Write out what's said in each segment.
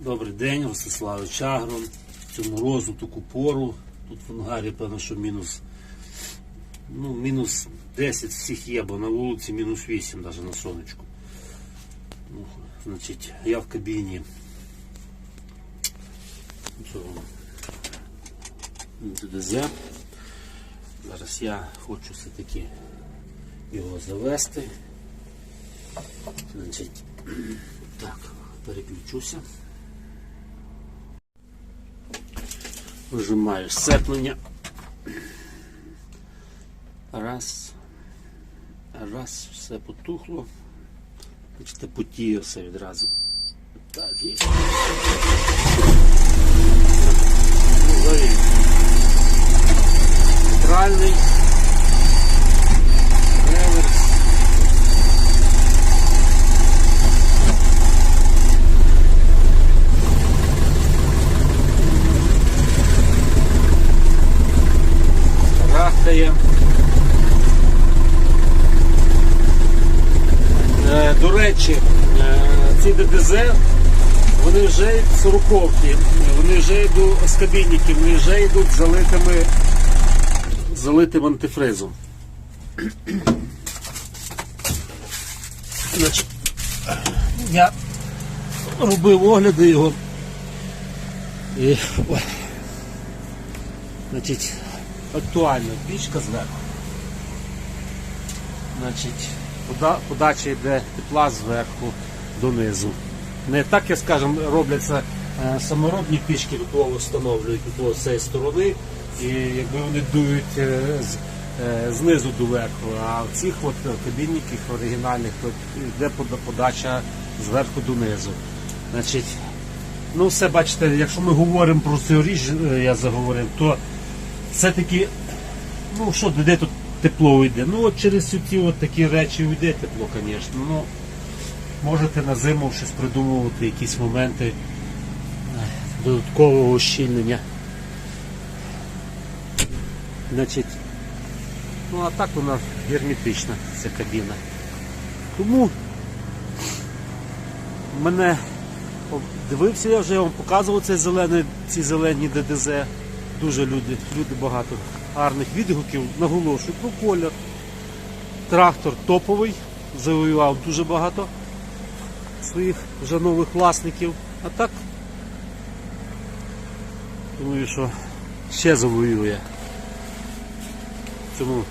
Добрий день, Ростислав Чагрон. Цю морозу таку пору. Тут в ангарі, певно, що мінус, ну, мінус 10 всіх є, бо на вулиці мінус 8 навіть на сонечку. Ну, значить, я в кабіні. ДДЗ. Зараз я хочу все-таки його завести. Значить, так, переключуся. Вижимаю сцеплення. Раз. Раз, все потухло. Бачите, потіє все відразу. Так, є. Рахтає. Е, До речі, е, ці ДДЗ, вони вже сороковки, вони вже йдуть з кабінників, вони вже йдуть залитими, залитим антифризом. Значить, я робив огляди його. І, значить, актуальна пічка зверху. Значить, подача йде тепла зверху донизу. Не так, як скажемо, робляться е, саморобні пічки, до того встановлюють до цієї сторони, і якби вони дують е, з, е, знизу доверху. А в цих от е, оригінальних то йде подача зверху донизу. Значить, ну все бачите, якщо ми говоримо про цю річ, я заговорив, то все-таки Ну що, де тут тепло йде? Ну от через ці от такі речі йде тепло, звісно. Ну, можете на зиму щось придумувати, якісь моменти е, додаткового ущільнення. Значить, ну а так вона герметична, ця кабіна. Тому мене дивився, я вже вам показував цей зелений, ці зелені ДДЗ. Дуже люди, люди багато гарних відгуків. Наголошую про колір. Трактор топовий, завоював дуже багато своїх вже нових власників. А так, думаю, що ще завоює. Цьому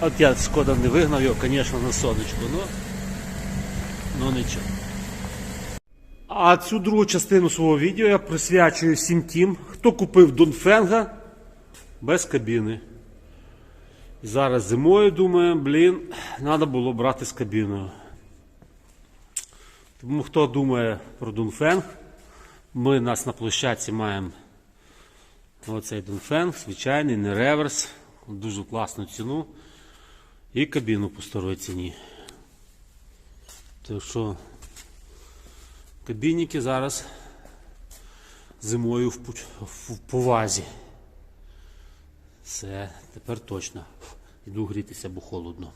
От я шкода не вигнав його, звісно, на сонечку, ну нічого. А цю другу частину свого відео я присвячую всім тим, хто купив Донфенга без кабіни. Зараз зимою думаю, блін, треба було брати з кабіною. Тому хто думає про Дунфенг, ми нас на площадці маємо оцей Дунфенг, звичайний, не реверс, дуже класну ціну. І кабіну по старій ціні. Так що Кабінники зараз зимою в, повазі. Все, тепер точно. Йду грітися, бо холодно.